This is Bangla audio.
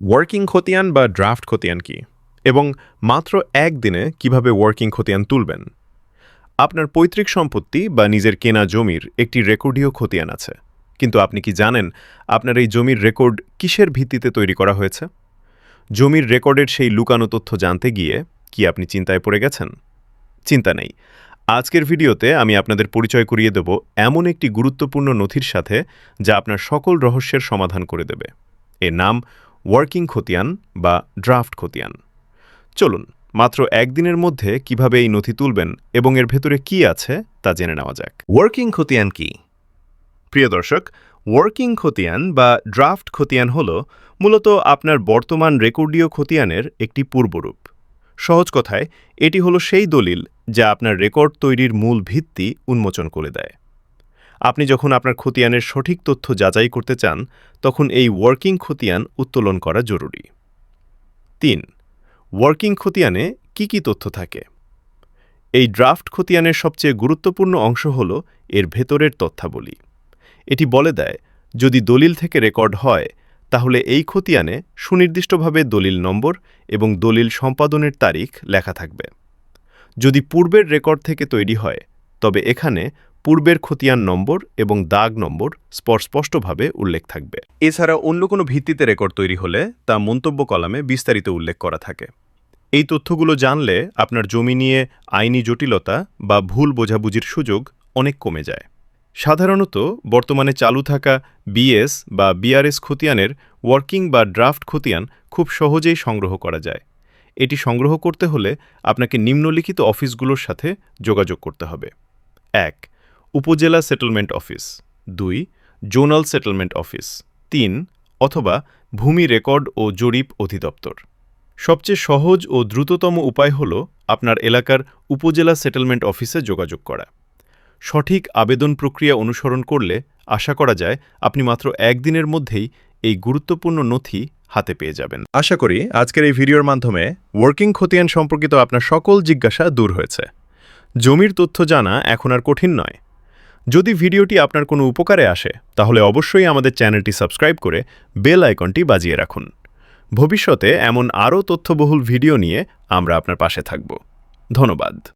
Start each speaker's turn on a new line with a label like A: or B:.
A: ওয়ার্কিং খতিয়ান বা ড্রাফট খতিয়ান কি? এবং মাত্র একদিনে কীভাবে ওয়ার্কিং খতিয়ান তুলবেন? আপনার পৈতৃক সম্পত্তি বা নিজের কেনা জমির একটি রেকর্ডীয় খতিয়ান আছে। কিন্তু আপনি কি জানেন আপনার এই জমির রেকর্ড কিসের ভিত্তিতে তৈরি করা হয়েছে? জমির রেকর্ডের সেই লুকানো তথ্য জানতে গিয়ে কি আপনি চিন্তায় পড়ে গেছেন? চিন্তা নেই। আজকের ভিডিওতে আমি আপনাদের পরিচয় করিয়ে দেব এমন একটি গুরুত্বপূর্ণ নথির সাথে যা আপনার সকল রহস্যের সমাধান করে দেবে। এর নাম ওয়ার্কিং খতিয়ান বা ড্রাফট খতিয়ান। চলুন, মাত্র একদিনের মধ্যে কীভাবে এই নথি তুলবেন এবং এর ভেতরে কি আছে তা জেনে নেওয়া যাক।
B: ওয়ার্কিং খতিয়ান কি? প্রিয় দর্শক ওয়ার্কিং খতিয়ান বা ড্রাফট খতিয়ান হল মূলত আপনার বর্তমান রেকর্ডীয় খতিয়ানের একটি পূর্বরূপ। সহজ কথায়, এটি হলো সেই দলিল যা আপনার রেকর্ড তৈরির মূল ভিত্তি উন্মোচন করে দেয়। আপনি যখন আপনার খতিয়ানের সঠিক তথ্য যাচাই করতে চান, তখন এই ওয়ার্কিং খতিয়ান উত্তোলন করা জরুরি। তিন ওয়ার্কিং খতিয়ানে কি কি তথ্য থাকে? এই ড্রাফট খতিয়ানের সবচেয়ে গুরুত্বপূর্ণ অংশ হল এর ভেতরের তথ্যাবলী। এটি বলে দেয়, যদি দলিল থেকে রেকর্ড হয়, তাহলে এই খতিয়ানে সুনির্দিষ্টভাবে দলিল নম্বর এবং দলিল সম্পাদনের তারিখ লেখা থাকবে। যদি পূর্বের রেকর্ড থেকে তৈরি হয়, তবে এখানে পূর্বের খতিয়ান নম্বর এবং দাগ নম্বর স্পষ্টভাবে উল্লেখ থাকবে। এছাড়া অন্য কোনো ভিত্তিতে রেকর্ড তৈরি হলে তা মন্তব্য কলামে বিস্তারিত উল্লেখ করা থাকে। এই তথ্যগুলো জানলে আপনার জমি নিয়ে আইনি জটিলতা বা ভুল বোঝাবুঝির সুযোগ অনেক কমে যায়। সাধারণত বর্তমানে চালু থাকা বিএস বা বিআরএস খতিয়ানের ওয়ার্কিং বা ড্রাফট খতিয়ান খুব সহজেই সংগ্রহ করা যায়। এটি সংগ্রহ করতে হলে আপনাকে নিম্নলিখিত অফিসগুলোর সাথে যোগাযোগ করতে হবে। এক উপজেলা সেটেলমেন্ট অফিস দুই জোনাল সেটেলমেন্ট অফিস তিন, অথবা ভূমি রেকর্ড ও জরিপ অধিদপ্তর। সবচেয়ে সহজ ও দ্রুততম উপায় হল আপনার এলাকার উপজেলা সেটেলমেন্ট অফিসে যোগাযোগ করা। সঠিক আবেদন প্রক্রিয়া অনুসরণ করলে আশা করা যায় আপনি মাত্র একদিনের মধ্যেই এই গুরুত্বপূর্ণ নথি হাতে পেয়ে যাবেন। আশা করি আজকের এই ভিডিওর মাধ্যমে ওয়ার্কিং খতিয়ান সম্পর্কিত আপনার সকল জিজ্ঞাসা দূর হয়েছে। জমির তথ্য জানা এখন আর কঠিন নয়। যদি ভিডিওটি আপনার কোনো উপকারে আসে, তাহলে অবশ্যই আমাদের চ্যানেলটি সাবস্ক্রাইব করে বেল আইকনটি বাজিয়ে রাখুন। ভবিষ্যতে এমন আরও তথ্যবহুল ভিডিও নিয়ে আমরা আপনার পাশে থাকব। ধন্যবাদ।